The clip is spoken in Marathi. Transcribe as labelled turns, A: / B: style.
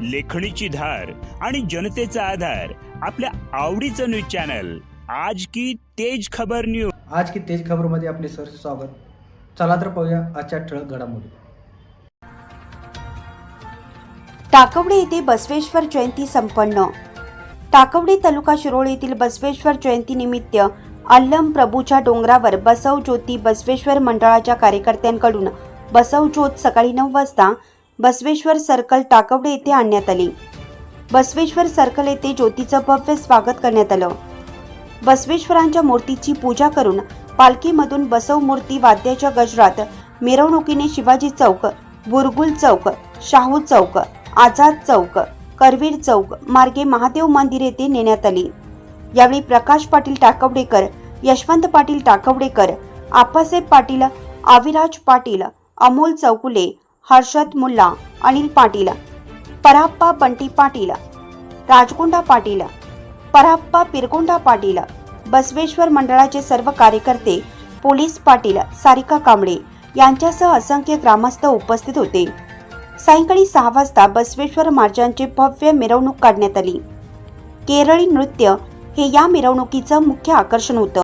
A: लेखणीची धार आणि जनतेचा आधार आपल्या आवडीचं न्यूज चॅनल. आज की तेज खबर न्यूज
B: आज की तेज खबरमध्ये आपले सर स्वागत. चला तर पाहूया आजच्या ठळक घडामोडी.
C: टाकवडे येथे बसवेश्वर जयंती संपन्न. टाकवडे तालुका शिरोळ येथील बसवेश्वर जयंतीनिमित्त अल्लम प्रभूच्या डोंगरावर बसव ज्योती बसवेश्वर मंडळाच्या कार्यकर्त्यांकडून बसव ज्योत सकाळी नऊ वाजता बसवेश्वर सर्कल टाकवडे येथे आणण्यात आली. बसवेश्वर सर्कल येथे ज्योतीचं भव्य स्वागत करण्यात आलं. बसवेश्वरांच्या मूर्तीची पूजा करून पालखीमधून बसव मूर्ती वाद्याच्या गजरात मिरवणुकीने शिवाजी चौक बुरगुल चौक शाहू चौक आझाद चौक करवीर चौक मार्गे महादेव मंदिर येथे नेण्यात आली. यावेळी प्रकाश पाटील टाकवडेकर यशवंत पाटील टाकवडेकर आप्पासाहेब पाटील आविराज पाटील अमोल चौकुले हर्षद मुल्ला अनिल पाटील पराप्पा बंटी पाटील राजगोंडा पाटील पराप्पा पिरगोंडा पाटील बसवेश्वर मंडळाचे सर्व कार्यकर्ते पोलीस पाटील सारिका कांबळे यांच्यासह असंख्य ग्रामस्थ उपस्थित होते. सायंकाळी सहा वाजता बसवेश्वर महाराजांची भव्य मिरवणूक काढण्यात आली. केरळी नृत्य हे या मिरवणुकीचं मुख्य आकर्षण होतं.